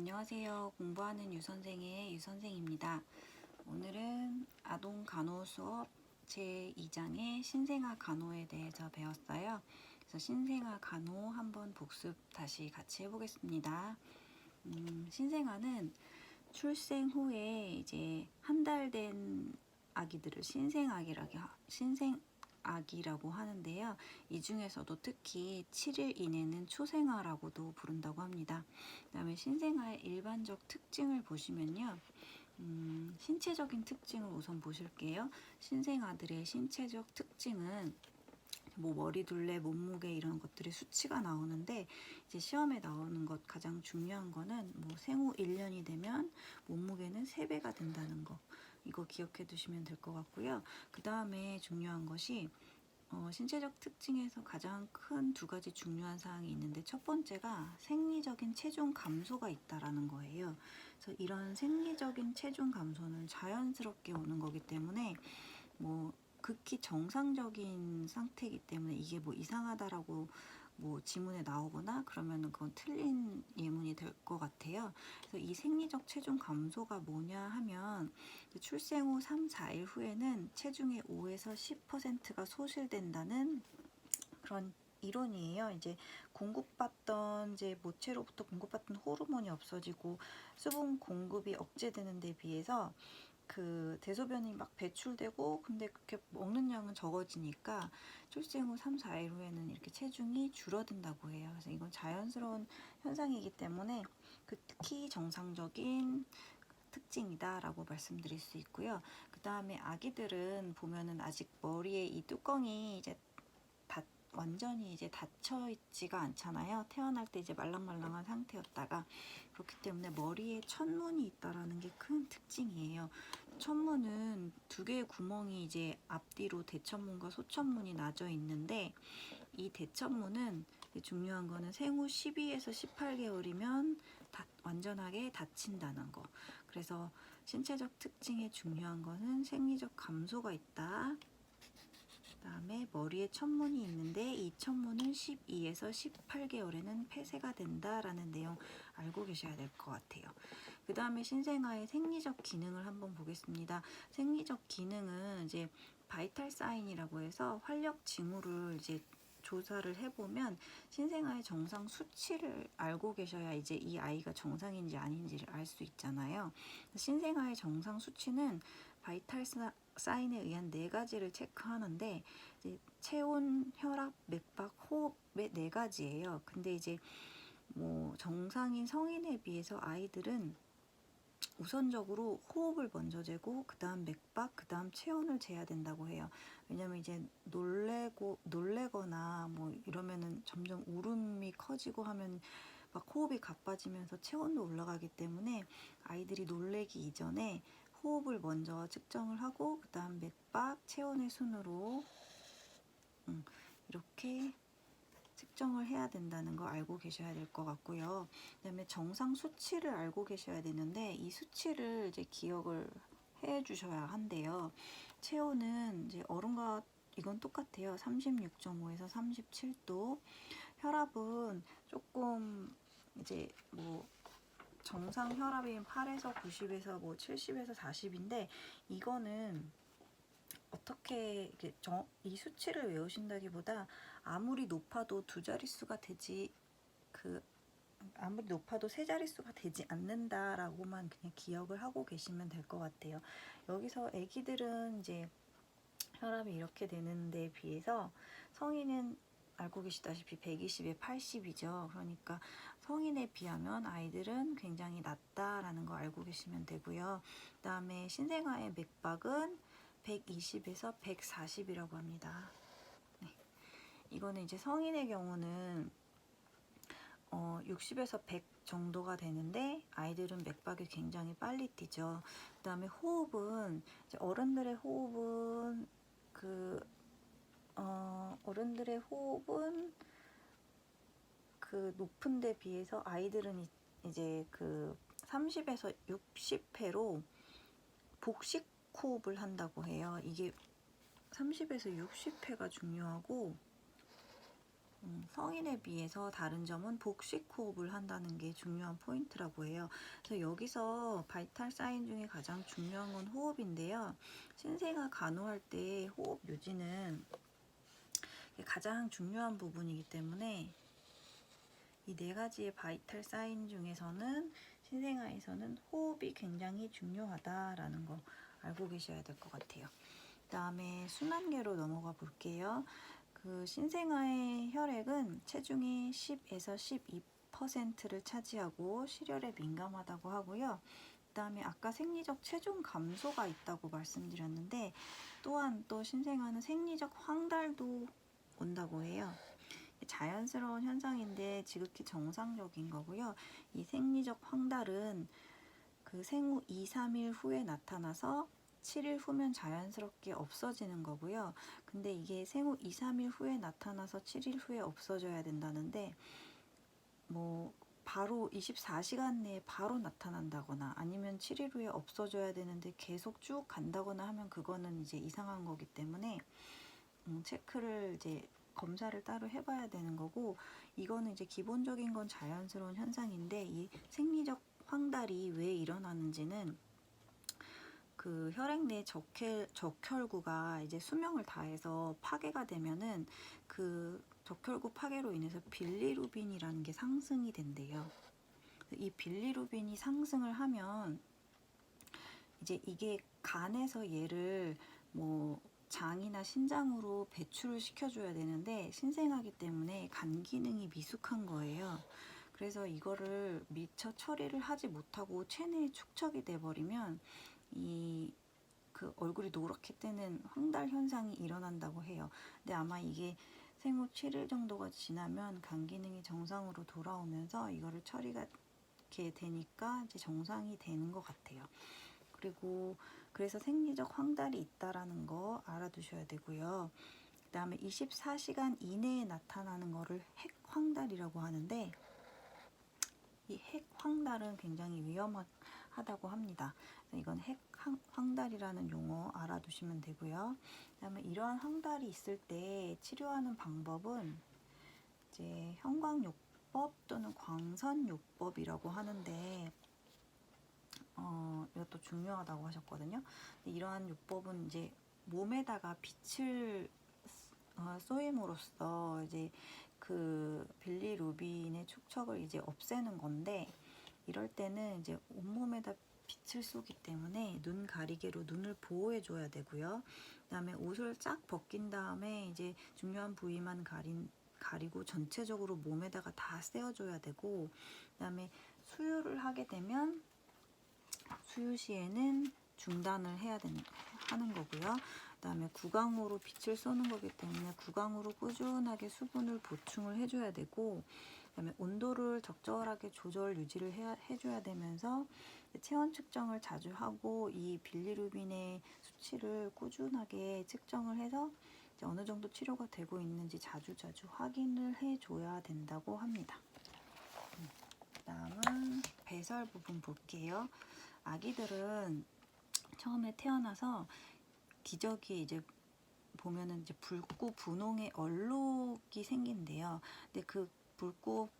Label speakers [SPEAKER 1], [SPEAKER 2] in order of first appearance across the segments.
[SPEAKER 1] 안녕하세요. 공부하는 유선생의 유선생입니다. 오늘은 아동 간호 수업 제2장의 신생아 간호에 대해서 배웠어요. 그래서 신생아 간호 한번 복습 다시 같이 해보겠습니다. 음, 신생아는 출생 후에 이제 한 달 된 아기들을 신생아기라고 하- 신생 아기라고 하는데요. 이 중에서도 특히 7일 이내는 초생아라고도 부른다고 합니다. 그 다음에 신생아의 일반적 특징을 보시면요. 음, 신체적인 특징을 우선 보실게요. 신생아들의 신체적 특징은 뭐 머리 둘레, 몸무게 이런 것들의 수치가 나오는데 이제 시험에 나오는 것 가장 중요한 거는 뭐 생후 1년이 되면 몸무게는 3배가 된다는 거. 이거 기억해 두시면 될 것 같고요. 그 다음에 중요한 것이 어, 신체적 특징에서 가장 큰 두 가지 중요한 사항이 있는데 첫 번째가 생리적인 체중 감소가 있다라는 거예요. 그래서 이런 생리적인 체중 감소는 자연스럽게 오는 거기 때문에 뭐 극히 정상적인 상태이기 때문에 이게 뭐 이상하다라고 뭐 지문에 나오거나 그러면은 그건 틀린 예문이 될 것 같아요. 그래서 이 생리적 체중 감소가 뭐냐 하면 출생 후 3, 4일 후에는 체중의 5에서 10%가 소실된다는 그런 이론이에요. 이제 공급받던 이제 모체로부터 공급받던 호르몬이 없어지고 수분 공급이 억제되는 데 비해서 그 대소변이 막 배출되고 근데 그렇게 먹는 양은 적어지니까 출생 후 3, 4일 후에는 이렇게 체중이 줄어든다고 해요. 그래서 이건 자연스러운 현상이기 때문에 그 특히 정상적인 특징이다라고 말씀드릴 수 있고요. 그 다음에 아기들은 보면은 아직 머리에 이 뚜껑이 이제 다 완전히 이제 닫혀 있지가 않잖아요. 태어날 때 이제 말랑말랑한 상태였다가 그렇기 때문에 머리에 천문이 있다라는 게 큰 특징이에요. 천문은 두 개의 구멍이 이제 앞뒤로 대천문과 소천문이 나져 있는데 이 대천문은 중요한 거는 생후 12에서 18개월이면 다, 완전하게 닫힌다는 거. 그래서 신체적 특징에 중요한 거는 생리적 감소가 있다. 그다음에 머리에 천문이 있는데 이 천문은 12에서 18개월에는 폐쇄가 된다라는 내용 알고 계셔야 될 것 같아요. 그 다음에 신생아의 생리적 기능을 한번 보겠습니다. 생리적 기능은 이제 바이탈 사인이라고 해서 활력 징후를 이제 조사를 해보면 신생아의 정상 수치를 알고 계셔야 이제 이 아이가 정상인지 아닌지를 알 수 있잖아요. 신생아의 정상 수치는 바이탈 사- 사인에 의한 네 가지를 체크하는데 이제 체온, 혈압, 맥박, 호흡의 네 가지예요. 근데 이제 뭐 정상인 성인에 비해서 아이들은 우선적으로 호흡을 먼저 재고 그 다음 맥박, 그 다음 체온을 재야 된다고 해요. 왜냐면 이제 놀래고 놀래거나 뭐 이러면은 점점 울음이 커지고 하면 막 호흡이 가빠지면서 체온도 올라가기 때문에 아이들이 놀래기 이전에 호흡을 먼저 측정을 하고 그 다음 맥박, 체온의 순으로 음, 이렇게 측정을 해야 된다는 거 알고 계셔야 될 것 같고요. 그다음에 정상 수치를 알고 계셔야 되는데 이 수치를 이제 기억을 해 주셔야 한대요. 체온은 이제 어른과 이건 똑같아요. 36.5에서 37도. 혈압은 조금 이제 뭐 정상 혈압인 8에서 90에서 뭐 70에서 40인데 이거는 어떻게 이렇게 정, 이 수치를 외우신다기보다 아무리 높아도 두 자릿수가 되지 그 아무리 높아도 세 자릿수가 되지 않는다라고만 그냥 기억을 하고 계시면 될 것 같아요. 여기서 아기들은 이제 혈압이 이렇게 되는 데 비해서 성인은 알고 계시다시피 120에 80이죠. 그러니까 성인에 비하면 아이들은 굉장히 낮다라는 거 알고 계시면 되고요. 그 다음에 신생아의 맥박은 120에서 140이라고 합니다. 네. 이거는 이제 성인의 경우는 어, 60에서 100 정도가 되는데 아이들은 맥박이 굉장히 빨리 뛰죠. 그 다음에 호흡은 이제 어른들의 호흡은 그 어, 어른들의 호흡은 그 높은 데 비해서 아이들은 이- 이제 그 30에서 60회로 복식 호흡을 한다고 해요. 이게 30에서 60회가 중요하고 음, 성인에 비해서 다른 점은 복식 호흡을 한다는 게 중요한 포인트라고 해요. 그래서 여기서 바이탈 사인 중에 가장 중요한 건 호흡인데요. 신생아 간호할 때 호흡 유지는 가장 중요한 부분이기 때문에 이 네 가지의 바이탈 사인 중에서는 신생아에서는 호흡이 굉장히 중요하다라는 거 알고 계셔야 될 것 같아요. 그 다음에 순환계로 넘어가 볼게요. 그 신생아의 혈액은 체중의 10에서 12%를 차지하고 실혈에 민감하다고 하고요. 그다음에 아까 생리적 체중 감소가 있다고 말씀드렸는데 또한 또 신생아는 생리적 황달도 온다고 해요. 자연스러운 현상인데 지극히 정상적인 거고요. 이 생리적 황달은 그 생후 2, 3일 후에 나타나서 7일 후면 자연스럽게 없어지는 거고요. 근데 이게 생후 2, 3일 후에 나타나서 7일 후에 없어져야 된다는데 뭐 바로 24시간 내에 바로 나타난다거나 아니면 7일 후에 없어져야 되는데 계속 쭉 간다거나 하면 그거는 이제 이상한 거기 때문에 음, 체크를 이제 검사를 따로 해봐야 되는 거고 이거는 이제 기본적인 건 자연스러운 현상인데 이 생리적 황달이 왜 일어나는지는 그 혈액 내 적혈, 적혈구가 이제 수명을 다해서 파괴가 되면은 그 적혈구 파괴로 인해서 빌리루빈이라는 게 상승이 된대요. 이 빌리루빈이 상승을 하면 이제 이게 간에서 얘를 뭐 장이나 신장으로 배출을 시켜줘야 되는데 신생아기 때문에 간 기능이 미숙한 거예요. 그래서 이거를 미처 처리를 하지 못하고 체내에 축적이 돼버리면 이 그 얼굴이 노랗게 뜨는 황달 현상이 일어난다고 해요. 근데 아마 이게 생후 7일 정도가 지나면 간 기능이 정상으로 돌아오면서 이거를 처리가 이렇게 되니까 이제 정상이 되는 것 같아요. 그리고 그래서 생리적 황달이 있다라는 거 알아두셔야 되고요. 그 다음에 24시간 이내에 나타나는 거를 핵황달이라고 하는데 이 핵황달은 굉장히 위험 하다고 합니다. 이건 핵 황달이라는 용어 알아두시면 되고요. 그다음에 이러한 황달이 있을 때 치료하는 방법은 이제 형광요법 또는 광선요법이라고 하는데 어, 이것도 중요하다고 하셨거든요. 이러한 요법은 이제 몸에다가 빛을 어, 쏘임으로써 이제 그 빌리루빈의 축척을 이제 없애는 건데 이럴 때는 이제 온몸에다 빛을 쏘기 때문에 눈 가리개로 눈을 보호해 줘야 되고요. 그다음에 옷을 쫙 벗긴 다음에 이제 중요한 부위만 가린 가리고 전체적으로 몸에다가 다 쐬어줘야 되고 그다음에 수유를 하게 되면 수유 시에는 중단을 해야 되는 하는 거고요. 그다음에 구강으로 빛을 쏘는 거기 때문에 구강으로 꾸준하게 수분을 보충을 해줘야 되고 그다음에 온도를 적절하게 조절 유지를 해야, 해줘야 되면서 체온 측정을 자주 하고 이 빌리루빈의 수치를 꾸준하게 측정을 해서 어느 정도 치료가 되고 있는지 자주자주 확인을 해줘야 된다고 합니다. 음, 다음은 배설 부분 볼게요. 아기들은 처음에 태어나서 기저귀에 이제 보면은 이제 붉고 분홍의 얼룩이 생긴대요. 근데 그 붉고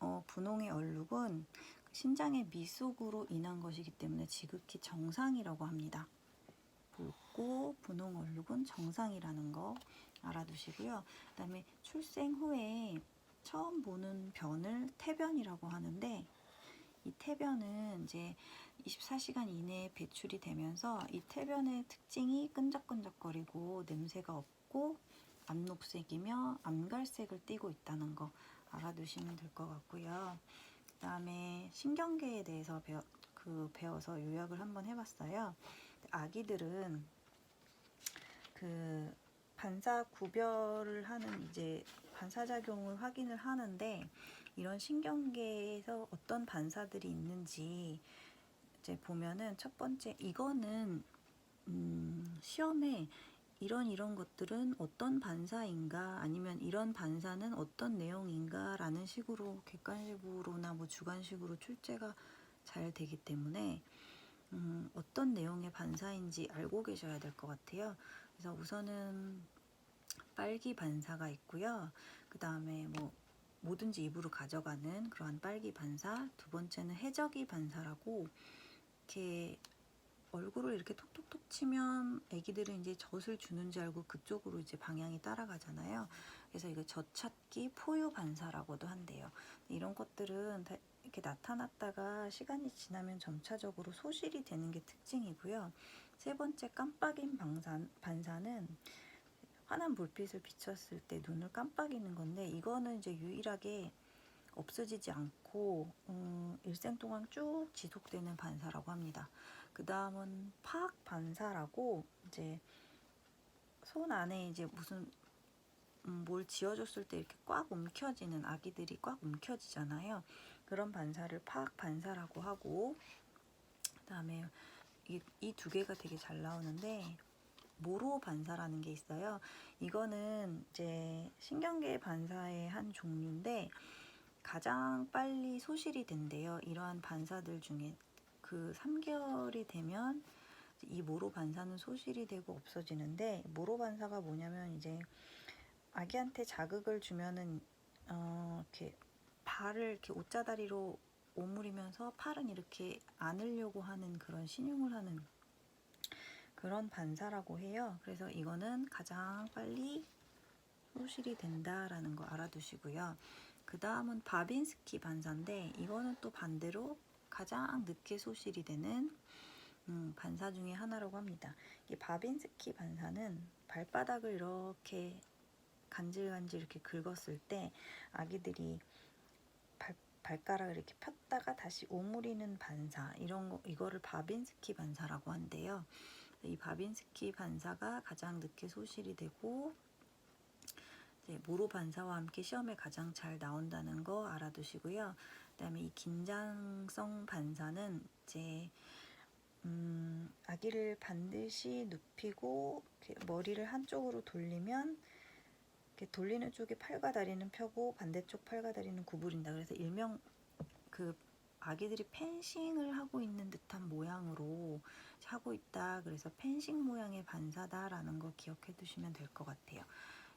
[SPEAKER 1] 어, 분홍의 얼룩은 신장의 미속으로 인한 것이기 때문에 지극히 정상이라고 합니다. 붉고 분홍 얼룩은 정상이라는 거 알아두시고요. 그 다음에 출생 후에 처음 보는 변을 태변이라고 하는데 이 태변은 이제 24시간 이내에 배출이 되면서 이 태변의 특징이 끈적끈적거리고 냄새가 없고 암녹색이며 암갈색을 띠고 있다는 거 알아두시면 될 것 같고요. 그 다음에 신경계에 대해서 배워, 그 배워서 요약을 한번 해봤어요. 아기들은 그 반사 구별을 하는 이제 반사작용을 확인을 하는데 이런 신경계에서 어떤 반사들이 있는지 이제 보면은 첫 번째 이거는 음, 시험에 이런 이런 것들은 어떤 반사인가 아니면 이런 반사는 어떤 내용인가 라는 식으로 객관식으로나 뭐 주관식으로 출제가 잘 되기 때문에 음, 어떤 내용의 반사인지 알고 계셔야 될 것 같아요. 그래서 우선은 빨기 반사가 있고요. 그 다음에 뭐 뭐든지 입으로 가져가는 그러한 빨기 반사. 두 번째는 해적이 반사라고 이렇게 얼굴을 이렇게 톡톡톡 치면 애기들은 이제 젖을 주는 줄 알고 그쪽으로 이제 방향이 따라가잖아요. 그래서 이거 젖 찾기 포유 반사라고도 한대요. 이런 것들은 다 이렇게 나타났다가 시간이 지나면 점차적으로 소실이 되는 게 특징이고요. 세 번째 깜빡임 방산, 반사는 환한 불빛을 비쳤을 때 눈을 깜빡이는 건데 이거는 이제 유일하게 없어지지 않고 음, 일생 동안 쭉 지속되는 반사라고 합니다. 그 다음은 파악 반사라고 이제 손 안에 이제 무슨 음, 뭘 지어줬을 때 이렇게 꽉 움켜지는 아기들이 꽉 움켜지잖아요. 그런 반사를 파악 반사라고 하고 그다음에 이 두 개가 되게 잘 나오는데 모로 반사라는 게 있어요. 이거는 이제 신경계 반사의 한 종류인데 가장 빨리 소실이 된대요. 이러한 반사들 중에 그 3개월이 되면 이 모로 반사는 소실이 되고 없어지는데 모로 반사가 뭐냐면 이제 아기한테 자극을 주면은 어 이렇게 발을 이렇게 옷자다리로 오므리면서 팔은 이렇게 안으려고 하는 그런 신용을 하는 그런 반사라고 해요. 그래서 이거는 가장 빨리 소실이 된다라는 거 알아두시고요. 그 다음은 바빈스키 반사인데 이거는 또 반대로 가장 늦게 소실이 되는 음, 반사 중에 하나라고 합니다. 이 바빈스키 반사는 발바닥을 이렇게 간질간질 이렇게 긁었을 때 아기들이 발, 발가락을 이렇게 폈다가 다시 오므리는 반사 이런 거 이거를 바빈스키 반사라고 한대요. 이 바빈스키 반사가 가장 늦게 소실이 되고 모로 반사와 함께 시험에 가장 잘 나온다는 거 알아두시고요. 그다음에 이 긴장성 반사는 이제 음, 아기를 반드시 눕히고 머리를 한쪽으로 돌리면 돌리는 쪽에 팔과 다리는 펴고 반대쪽 팔과 다리는 구부린다. 그래서 일명 그 아기들이 펜싱을 하고 있는 듯한 모양으로 하고 있다. 그래서 펜싱 모양의 반사다라는 거 기억해 두시면 될 것 같아요.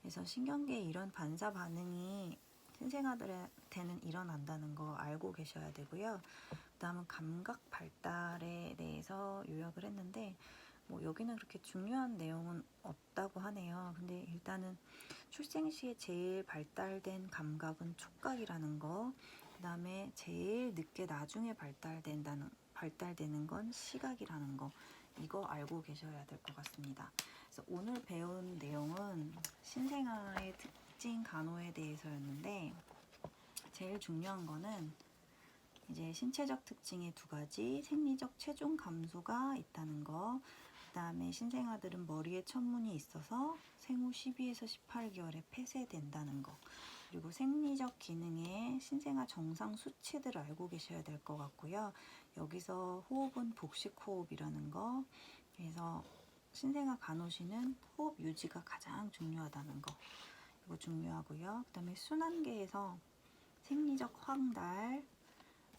[SPEAKER 1] 그래서 신경계에 이런 반사 반응이 신생아들한테는 일어난다는 거 알고 계셔야 되고요. 그 다음은 감각 발달에 대해서 요약을 했는데 뭐 여기는 그렇게 중요한 내용은 없다고 하네요. 근데 일단은 출생 시에 제일 발달된 감각은 촉각이라는 거. 그 다음에 제일 늦게 나중에 발달된다는 발달되는 건 시각이라는 거. 이거 알고 계셔야 될 것 같습니다. 오늘 배운 내용은 신생아의 특징 간호에 대해서였는데 제일 중요한 거는 이제 신체적 특징의 두 가지 생리적 체중 감소가 있다는 거. 그다음에 신생아들은 머리에 천문이 있어서 생후 12에서 18개월에 폐쇄된다는 거. 그리고 생리적 기능의 신생아 정상 수치들을 알고 계셔야 될 것 같고요. 여기서 호흡은 복식 호흡이라는 거. 그래서 신생아 간호시는 호흡 유지가 가장 중요하다는 거. 이거 중요하고요. 그 다음에 순환계에서 생리적 황달,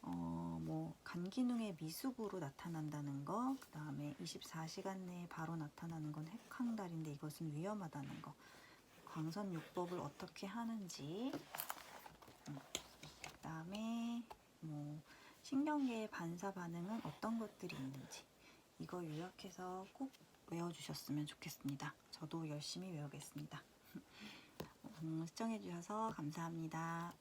[SPEAKER 1] 어, 뭐, 간 기능의 미숙으로 나타난다는 거, 그 다음에 24시간 내에 바로 나타나는 건 핵황달인데 이것은 위험하다는 거, 광선 요법을 어떻게 하는지, 음, 그 다음에 뭐, 신경계의 반사 반응은 어떤 것들이 있는지, 이거 요약해서 꼭 외워주셨으면 좋겠습니다. 저도 열심히 외우겠습니다. 음, 시청해주셔서 감사합니다.